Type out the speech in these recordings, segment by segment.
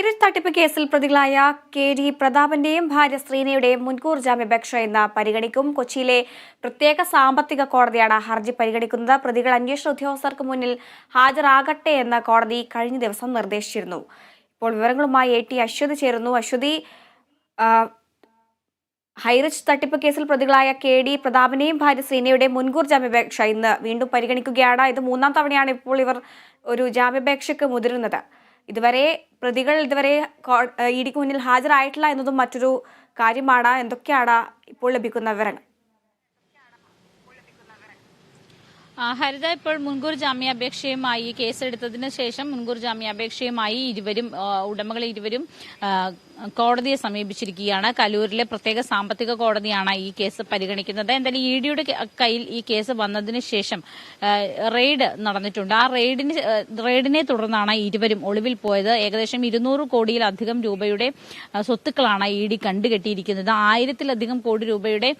ഹൈറിച്ച് തട്ടിപ്പ് കേസിൽ പ്രതികളായ കെ ഡി പ്രതാപന്റെയും ഭാര്യ ശ്രീനയുടെയും മുൻകൂർ ജാമ്യപേക്ഷ ഇന്ന് പരിഗണിക്കും. കൊച്ചിയിലെ പ്രത്യേക സാമ്പത്തിക കോടതിയാണ് ഹർജി പരിഗണിക്കുന്നത്. പ്രതികൾ അന്വേഷണ ഉദ്യോഗസ്ഥർക്ക് മുന്നിൽ ഹാജരാകട്ടെ എന്ന് കോടതി കഴിഞ്ഞ ദിവസം നിർദ്ദേശിച്ചിരുന്നു. ഇപ്പോൾ വിവരങ്ങളുമായി എ ടി അശ്വതി ചേരുന്നു. അശ്വതി ഹൈറിച്ച് തട്ടിപ്പ് കേസിൽ പ്രതികളായ കെ ഡി പ്രതാപനെയും ഭാര്യ ശ്രീനയുടെയും മുൻകൂർ ജാമ്യാപേക്ഷ ഇന്ന് വീണ്ടും പരിഗണിക്കുകയാണ്. ഇത് മൂന്നാം തവണയാണ് ഇപ്പോൾ ഇവർ ഒരു ജാമ്യാപേക്ഷയ്ക്ക് മുതിരുന്നത്. ഇതുവരെ പ്രതികൾ ഇതുവരെ ഇ ഡിക്ക് മുന്നിൽ ഹാജരായിട്ടില്ല എന്നതും മറ്റൊരു കാര്യമാണ്. എന്തൊക്കെയാണ് ഇപ്പോൾ ലഭിക്കുന്ന വിവരങ്ങൾ? ഹരിത ഇപ്പോൾ മുൻകൂർ ജാമ്യാപേക്ഷയുമായി കേസെടുത്തതിന് ശേഷം മുൻകൂർ ജാമ്യാപേക്ഷയുമായി ഇരുവരും ഉടമകൾ ഇരുവരും കോടതിയെ സമീപിച്ചിരിക്കുകയാണ്. കലൂരിലെ പ്രത്യേക സാമ്പത്തിക കോടതിയാണ് ഈ കേസ് പരിഗണിക്കുന്നത്. എന്തായാലും ഇ ഡിയുടെ കയ്യിൽ ഈ കേസ് വന്നതിന് ശേഷം റെയ്ഡ് നടന്നിട്ടുണ്ട്. ആ റെയ്ഡിന് റെയ്ഡിനെ തുടർന്നാണ് ഇരുവരും ഒളിവിൽ പോയത്. ഏകദേശം ഇരുന്നൂറ് കോടിയിലധികം രൂപയുടെ സ്വത്തുക്കളാണ് ഇ ഡി കണ്ടുകെട്ടിയിരിക്കുന്നത്. ആയിരത്തിലധികം കോടി രൂപയുടെ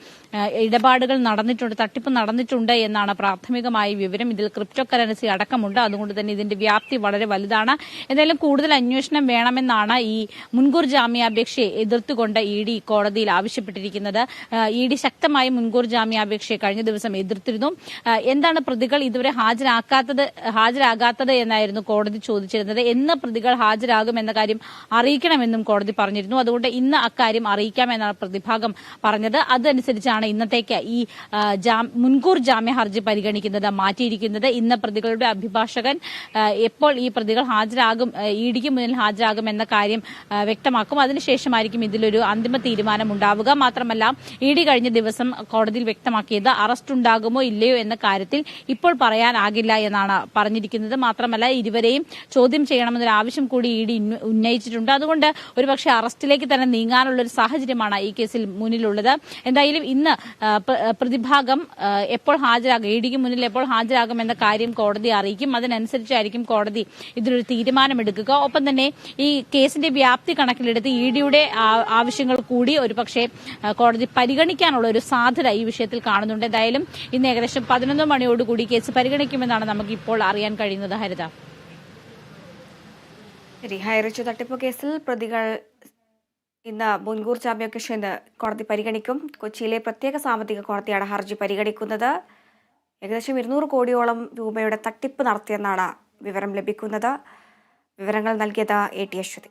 ഇടപാടുകൾ നടന്നിട്ടുണ്ട് തട്ടിപ്പ് നടന്നിട്ടുണ്ട് എന്നാണ് പ്രാഥമികമായ വിവരം. ഇതിൽ ക്രിപ്റ്റോ കറൻസി അടക്കമുണ്ട്. അതുകൊണ്ട് തന്നെ ഇതിന്റെ വ്യാപ്തി വളരെ വലുതാണ്. എന്തായാലും കൂടുതൽ അന്വേഷണം വേണമെന്നാണ് ഈ മുൻകൂർ ജാമ്യാപേക്ഷയെ എതിർത്തുകൊണ്ട് ഇ ഡി കോടതിയിൽ ആവശ്യപ്പെട്ടിരിക്കുന്നത്. ഇ ഡി ശക്തമായി മുൻകൂർ ജാമ്യാപേക്ഷയെ കഴിഞ്ഞ ദിവസം എതിർത്തിരുന്നു. എന്താണ് പ്രതികൾ ഇതുവരെ ഹാജരാക്കാത്തത് ഹാജരാകാത്തത് എന്നായിരുന്നു കോടതി ചോദിച്ചിരുന്നത്. എന്ന് പ്രതികൾ ഹാജരാകുമെന്ന കാര്യം അറിയിക്കണമെന്നും കോടതി പറഞ്ഞിരുന്നു. അതുകൊണ്ട് ഇന്ന് അക്കാര്യം അറിയിക്കാമെന്നാണ് പ്രതിഭാഗം പറഞ്ഞത്. അതനുസരിച്ചാണ് ഇന്നത്തേക്ക് ഈ മുൻകൂർ ജാമ്യ ഹർജി പരിഗണിക്കുന്നത് മാറ്റിയിരിക്കുന്നത്. ഇന്ന് പ്രതികളുടെ അഭിഭാഷകൻ എപ്പോൾ ഈ പ്രതികൾ ഹാജരാകും ഇ ഡിക്ക് മുന്നിൽ ഹാജരാകും എന്ന കാര്യം ആ, വ്യക്തമാക്കും അതിനുശേഷമായിരിക്കും ഇതിലൊരു അന്തിമ തീരുമാനം ഉണ്ടാവുക മാത്രമല്ല ഇ ഡി കഴിഞ്ഞ ദിവസം കോടതിയിൽ വ്യക്തമാക്കിയത് അറസ്റ്റ് ഉണ്ടാകുമോ ഇല്ലയോ എന്ന കാര്യത്തിൽ ഇപ്പോൾ പറയാനാകില്ല എന്നാണ് പറഞ്ഞിരിക്കുന്നത്. മാത്രമല്ല ഇരുവരെയും ചോദ്യം ചെയ്യണമെന്നൊരു ആവശ്യം കൂടി ഇ ഡി ഉന്നയിച്ചിട്ടുണ്ട്. അതുകൊണ്ട് ഒരുപക്ഷെ അറസ്റ്റിലേക്ക് തന്നെ നീങ്ങാനുള്ള ഒരു സാഹചര്യമാണ് ഈ കേസിൽ മുന്നിലുള്ളത്. എന്തായാലും ഇന്ന് പ്രതിഭാഗം എപ്പോൾ ഹാജരാകും ഇ ഡിക്ക് മുന്നിൽ എപ്പോൾ ഹാജരാകും എന്ന കാര്യം കോടതി അറിയിക്കും. അതിനനുസരിച്ചായിരിക്കും കോടതി ഇതിലൊരു തീരുമാനമെടുക്കുക. ഒപ്പം തന്നെ ഈ കേസിന്റെ വ്യാപ്തി കണക്കിലെടുത്ത് ഇ ഡിയുടെ ആവശ്യങ്ങൾ കൂടി ഒരുപക്ഷെ കോടതി പരിഗണിക്കാനുള്ള ഒരു സാധ്യത ഈ വിഷയത്തിൽ കാണുന്നുണ്ട്. എന്തായാലും ഇന്ന് ഏകദേശം പതിനൊന്ന് മണിയോടുകൂടി കേസ് പരിഗണിക്കുമെന്നാണ് നമുക്ക് ഇപ്പോൾ അറിയാൻ കഴിയുന്നത്. ഹരിത. ശരി തട്ടിപ്പ് കേസിൽ പ്രതികൾ ഇന്ന് മുൻകൂർ ജാമ്യാപേക്ഷ ഇന്ന് കോടതി പരിഗണിക്കും. കൊച്ചിയിലെ പ്രത്യേക സാമ്പത്തിക കോടതിയാണ് ഹർജി പരിഗണിക്കുന്നത്. ഏകദേശം ഇരുന്നൂറ് കോടിയോളം രൂപയുടെ തട്ടിപ്പ് നടത്തിയെന്നാണ് വിവരം ലഭിക്കുന്നത്. വിവരങ്ങൾ നൽകിയത് എ ടി അശ്വതി.